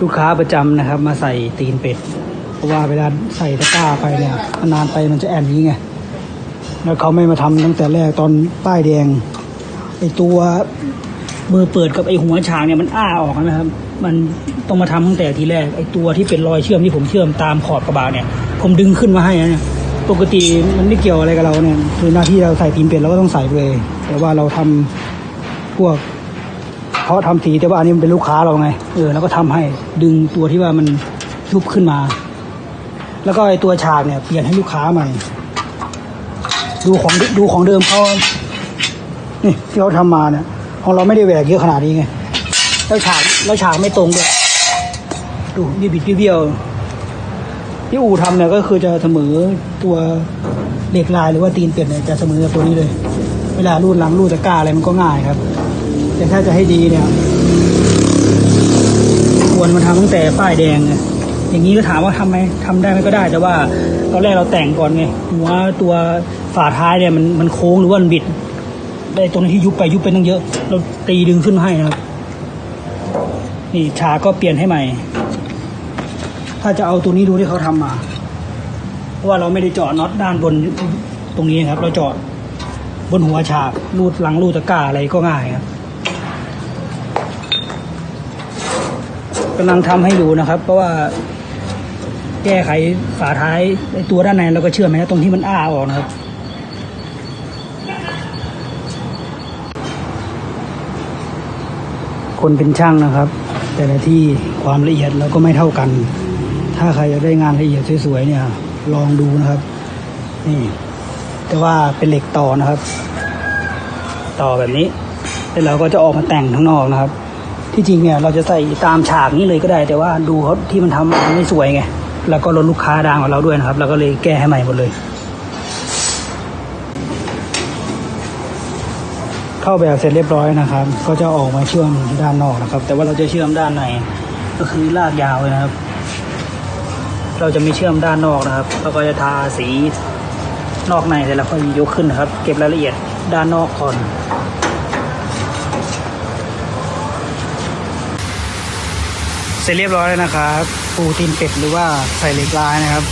ลูกค้าประจำนะครับ มาใส่ตีนเป็ด เพราะว่าเวลาใส่ตะกร้าไปเนี่ยนานไปมันจะแอนนี้ไงแล้วเขาไม่มาทำตั้งแต่แรกตอนป้ายแดงไอตัวมือเปิดกับไอหัวฉากเนี่ยมันอ้าออกนะครับ มันต้องมาทำตั้งแต่ทีแรกไอตัวที่เป็นรอยเชื่อมที่ผมเชื่อมตามขอบกระบะเนี่ย ผมดึงขึ้นมาให้นะเนี่ยปกติมันไม่เกี่ยวอะไรกับเราเนี่ยคือหน้าที่เราใส่ตีนเป็ดเราก็ต้องใส่เลย แต่ว่าเราทำพวก เขาทำสีแต่ว่าอันนี้มันเป็นลูกค้าเราไง เออแล้วก็ทำให้ดึงตัวที่ว่ามันยุบขึ้นมา แล้วก็ไอตัวฉากเนี่ยเปลี่ยนให้ลูกค้าใหม่ ดูของดูของเดิมเขานี่ที่เขาทำมาเนี่ยของเราไม่ได้แหวกเยอะขนาดนี้ไงแล้วฉากแล้วฉากไม่ตรงด้วยดูนี่บิดเบี้ยวที่อู่ทำเนี่ยก็คือจะเสมอตัวเหล็กลายหรือว่าตีนเป็ดเนี่ยจะเสมอตัวนี้เลย เวลารูดหลังรูดตะกร้าอะไรมันก็ง่ายครับ แต่ถ้าจะให้ดีเนี่ยควรมาทำตั้งแต่ป้ายแดงไงอย่างนี้ก็ถามว่าทำไหมทำได้ไหมก็ได้ แต่ว่าตอนแรกเราแต่งก่อนไงหัวตัวฝาท้ายเนี่ยมันมันโค้งหรือว่ามันบิด ได้ตรงนี้ที่ยุบไปยุบไปตั้งเยอะ เราตีดึงขึ้นให้นะครับ นี่ฉากก็เปลี่ยนให้ใหม่ ถ้าจะเอาตัวนี้ดูที่เขาทำมาเพราะว่าเราไม่ได้เจาะน็อตด้านบนตรงนี้ครับ เราเจาะบนหัวฉากรูดหลังรูดตะกร้าอะไรก็ง่ายครับ กำลังทำให้ดูนะครับ เพราะว่าแก้ไขฝาท้ายไอตัวด้านในเราก็เชื่อมไหมนะตรงที่มันอ้าออกนะครับคนเป็นช่างนะครับ แต่ละที่ความละเอียดเราก็ไม่เท่ากัน ถ้าใครอยากได้งานละเอียดสวยๆเนี่ย ลองดูนะครับ นี่ แต่ว่าเป็นเหล็กต่อนะครับ ต่อแบบนี้แล้วเราก็จะออกมาแต่งข้างนอกนะครับ ที่จริงเนี่ยเราจะใส่ตามฉากนี้เลยก็ได้ แต่ว่าดูเขาที่มันทำมันไม่สวยไง แล้วก็ลดลูกค้าดังของเราด้วยนะครับ เราก็เลยแก้ให้ใหม่หมดเลย เข้าแบบเสร็จเรียบร้อยนะครับ ก็จะออกมาเชื่อมด้านนอกนะครับ แต่ว่าเราจะเชื่อมด้านในก็คือลากยาวเลยนะครับ เราจะไม่เชื่อมด้านนอกนะครับเราก็จะทาสีนอกในแต่ละค่อยยกขึ้นนะครับ เก็บรายละเอียดด้านนอกก่อน เสร็จเรียบร้อยแล้วนะครับปูตีนเป็ดหรือว่าใส่เหล็กลายนะครับ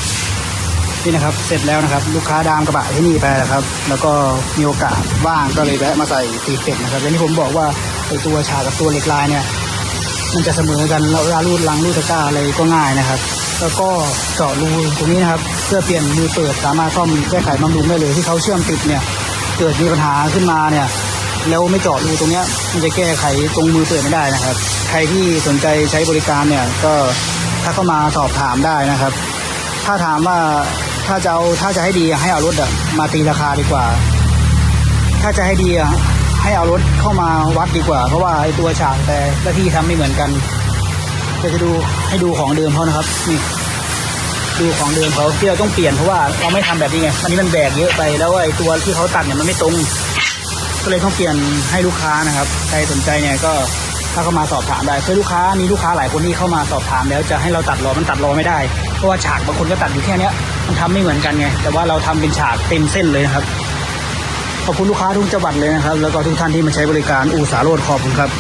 นี่นะครับ เสร็จแล้วนะครับ ลูกค้าดามกระบะที่นี่ไปนะครับ แล้วก็มีโอกาสว่างก็เลยแวะมาใส่ตีนเป็ดนะครับอย่างที่ผมบอกว่าไอตัวฉากกับตัวเหล็กลายเนี่ยมันจะเสมอกันแล้วเวลารูดลังรูดตะกร้าอะไรก็ง่ายนะครับ แล้วก็เจาะรูตรงนี้นะครับเพื่อเปลี่ยนมือเปิดสามารถซ่อมแก้ไขบำรุงได้เลยที่เขาเชื่อมติดเนี่ย เกิดมีปัญหาขึ้นมาเนี่ย แล้วไม่เจาะรูตรงเนี้ยมันจะแก้ไขตรงมือเปิดไม่ได้นะครับ ใครที่สนใจใช้บริการเนี่ยก็ถ้าเข้ามาสอบถามได้นะครับ ถ้าถามว่าถ้าจะเอาถ้าจะให้ดีให้เอารถอะมาตีราคาดีกว่า ถ้าจะให้ดีอะให้เอารถเข้ามาวัดดีกว่า เพราะว่าไอ้ตัวฉากแต่ละที่ทำไม่เหมือนกันเดี๋ยวจะดูให้ดูของเดิมเขานะครับนี่ดูของเดิมเขาที่เราต้องเปลี่ยนเพราะว่าเราไม่ทำแบบนี้ไงอันนี้มันแบกเยอะไปแล้วไอ้ตัวที่เขาตัดเนี่ยมันไม่ตรง ก็เลยต้องเปลี่ยนให้ลูกค้านะครับ ใครสนใจเนี่ยก็ถ้าเข้ามาสอบถามได้คือลูกค้ามีลูกค้าหลายคนที่เข้ามาสอบถามแล้วจะให้เราตัดรอมันตัดรอไม่ได้ เพราะว่าฉากบางคนก็ตัดอยู่แค่เนี้ย มันทำไม่เหมือนกันไง แต่ว่าเราทำเป็นฉากเต็มเส้นเลยนะครับ ขอบคุณลูกค้าทุกจังหวัดเลยนะครับ แล้วก็ทุกท่านที่มาใช้บริการอู่สาโรดขอบคุณครับ